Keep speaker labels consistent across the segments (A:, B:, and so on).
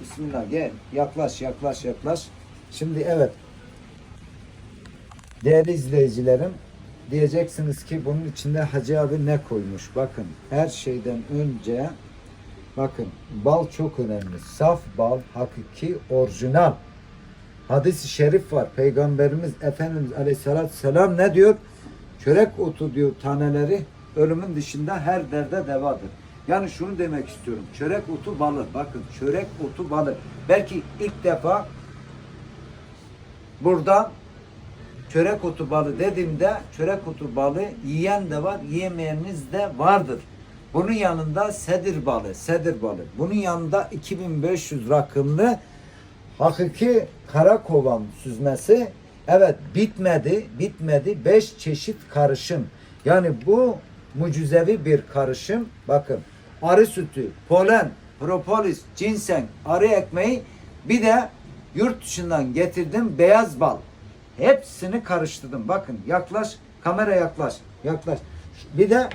A: Bismillah gel. Yaklaş yaklaş yaklaş. Şimdi evet. Değerli izleyicilerim diyeceksiniz ki bunun içinde Hacı abi ne koymuş? Bakın her şeyden önce bakın bal çok önemli. Saf bal, hakiki, orijinal. Hadis-i şerif var. Peygamberimiz Efendimiz Aleyhisselatü Selam ne diyor? Çörek otu diyor taneleri ölümün dışında her derde devadır. Yani şunu demek istiyorum. Çörek otu balı. Bakın çörek otu balı. Belki ilk defa burada çörek otu balı dediğimde çörek otu balı yiyen de var, yiyemeyeniniz de vardır. Bunun yanında sedir balı, sedir balı. Bunun yanında 2500 rakımlı hakiki karakovan süzmesi evet bitmedi bitmedi 5 çeşit karışım yani bu mucizevi bir karışım bakın arı sütü polen propolis ginseng arı ekmeği bir de yurt dışından getirdim beyaz bal. Hepsini karıştırdım. Bakın yaklaş kamera yaklaş yaklaş. Bir de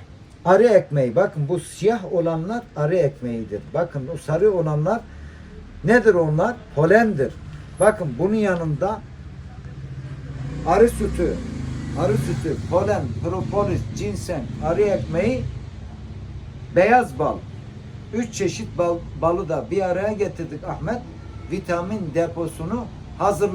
A: arı ekmeği. Bakın bu siyah olanlar arı ekmeğidir. Bakın o sarı olanlar Nedir onlar? Polendir. Bakın bunun yanında arı sütü, arı sütü, polen, propolis, ginseng, arı ekmeği, beyaz bal. Üç çeşit bal, balı da bir araya getirdik Ahmet. Vitamin deposunu hazırladık.